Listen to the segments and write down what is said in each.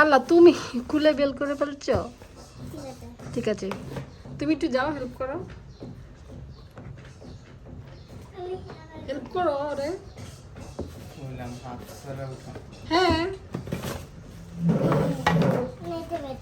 আল্লাহ, তুমি খুলে বেল করে ফেলছ? ঠিক আছে। তুমি একটু যাও হেল্প করো। হেল্প করো রে বললাম হাত ছাড়া উঠা হ্যাঁ নেটে বের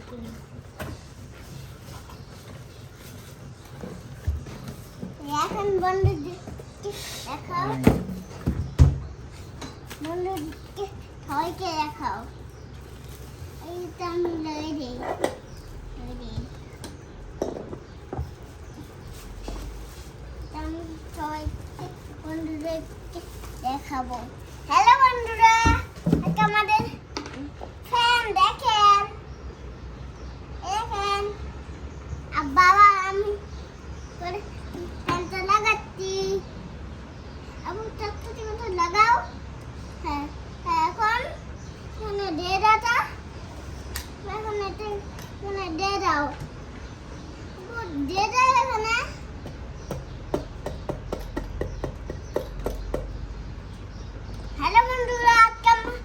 দেখাবো। হ্যালো বন্ধুরা, আজকে আমাদের ফ্যান দেখেন। দেখেন বাবা, আমি ফ্যানটা লাগাচ্ছি। আবু চারটি মতো লাগাও। হ্যাঁ হ্যাঁ এখন এখানে এখানে দিয়ে দাও আবু, দিয়ে দাও এখানে হ্যালো বন্ধুরা আজকে আমার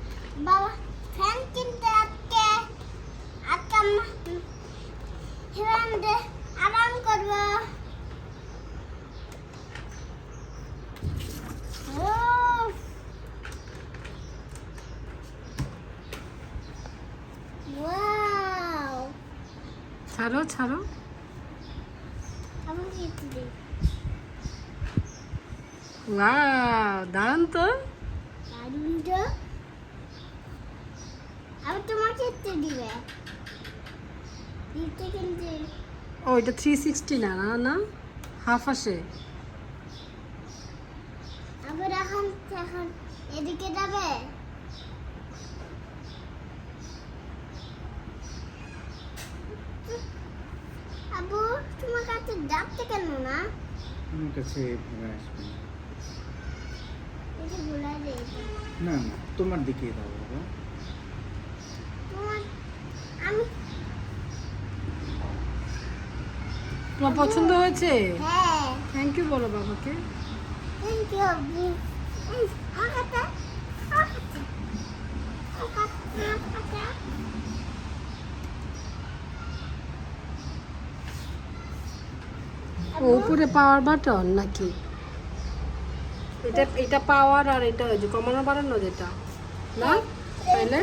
বাবা ফ্যান কিনতে আজকে আজকে আমরা ফ্যান দিয়ে আরাম করব উফ। Wow! ছাড়ো ছাড়ো। দারুণ তো। দারুণ তো। আমি তোমাকে একটু দিবে। দিতে কিন্তু ও এটা থ্রি সিক্সটি না না না? হাফ আসে। আবার এখন এখন এদিকে যাবে? যাচ্ছে কেন না? আমার কাছে এভাবে আসবে না। এটা ভুলা দিয়েছে না না তোমার দিকেই দাও বাবা। তোমার আমি তোমার পছন্দ হয়েছে? হ্যাঁ। থ্যাংক ইউ বলো বাবাকে। থ্যাংক ইউ আবু উম, আমার কাছে আমার কাছে আমার কাছে আমার কাছে ও উপরে পাওয়ার বাটন নাকি? এটা এটা পাওয়ার আর এটা ওই যে কমানো বাড়ানো যেটা না? তাইলে?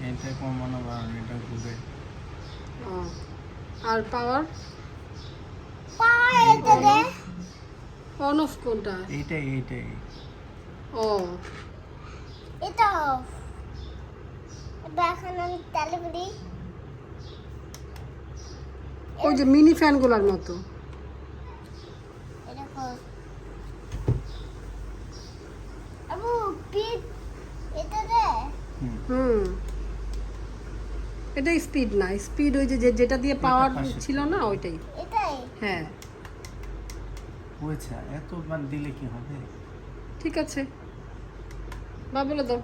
এটা কমানো বা এটা ঘুরে। ও আর পাওয়ার? পাওয়া এটা দে। অন অফ কোনটা? এইটাই এইটাই। ও। এটা অফ। এবার এখন আমি তালে করি ওই যে মিনি ফ্যানগুলোর মতো। হুম। হুম। এটা স্পিড না স্পিড ওই যে যেটা দিয়ে পাওয়ার ছিল না ওইটাই। হ্যাঁ। হয়েছে এত বার দিলে কি হবে? ঠিক আছে। বা বলে দাও।